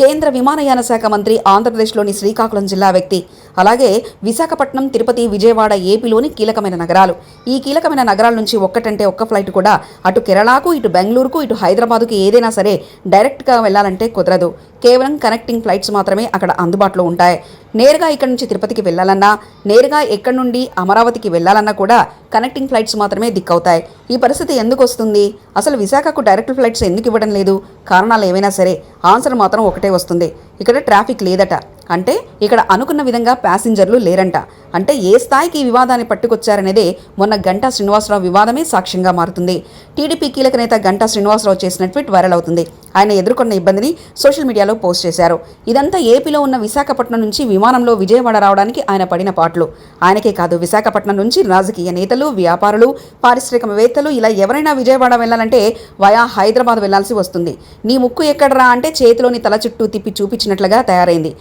కేంద్ర విమానయాన శాఖ మంత్రి ఆంధ్రప్రదేశ్లోని శ్రీకాకుళం జిల్లా వ్యక్తి. అలాగే విశాఖపట్నం తిరుపతి విజయవాడ ఏపీలోని కీలకమైన నగరాలు. ఈ కీలకమైన నగరాల నుంచి ఒక్కటంటే ఒక్క ఫ్లైట్ కూడా అటు కేరళకు ఇటు బెంగళూరుకు ఇటు హైదరాబాదుకు ఏదైనా సరే డైరెక్ట్గా వెళ్ళాలంటే కుదరదు. కేవలం కనెక్టింగ్ ఫ్లైట్స్ మాత్రమే అక్కడ అందుబాటులో ఉంటాయి. నేరుగా ఇక్కడ నుంచి తిరుపతికి వెళ్ళాలన్నా నేరుగా ఎక్కడి నుండి అమరావతికి వెళ్ళాలన్నా కూడా కనెక్టింగ్ ఫ్లైట్స్ మాత్రమే దిక్కవుతాయి ఈ పరిస్థితి ఎందుకు వస్తుంది? అసలు విశాఖకు డైరెక్ట్ ఫ్లైట్స్ ఎందుకు ఇవ్వడం లేదు? కారణాలు ఏవైనా సరే ఆన్సర్ మాత్రం ఒకటే వస్తుంది. ఇక్కడ ట్రాఫిక్ లేదట. అంటే ఇక్కడ అనుకున్న విధంగా ప్యాసింజర్లు లేరంట. అంటే ఏ స్థాయికి ఈ వివాదాన్ని పట్టుకొచ్చారనేదే మొన్న గంటా శ్రీనివాసరావు వివాదమే సాక్ష్యంగా మారుతుంది. టీడీపీ కీలక నేత గంటా శ్రీనివాసరావు చేసిన ట్వీట్ వైరల్ అవుతుంది. ఆయన ఎదుర్కొన్న ఇబ్బందిని సోషల్ మీడియాలో పోస్ట్ చేశారు. ఇదంతా ఏపీలో ఉన్న విశాఖపట్నం నుంచి విమానంలో విజయవాడ రావడానికి ఆయన పడిన పాటలు. ఆయనకే కాదు విశాఖపట్నం నుంచి రాజకీయ నేతలు వ్యాపారులు పారిశ్రామికవేత్తలు ఇలా ఎవరైనా విజయవాడ వెళ్ళాలంటే వయా హైదరాబాద్ వెళ్ళాల్సి వస్తుంది. నీ ముక్కు ఎక్కడరా అంటే చేతిలోని తల చుట్టూ తిప్పి చూపించినట్లుగా తయారైంది.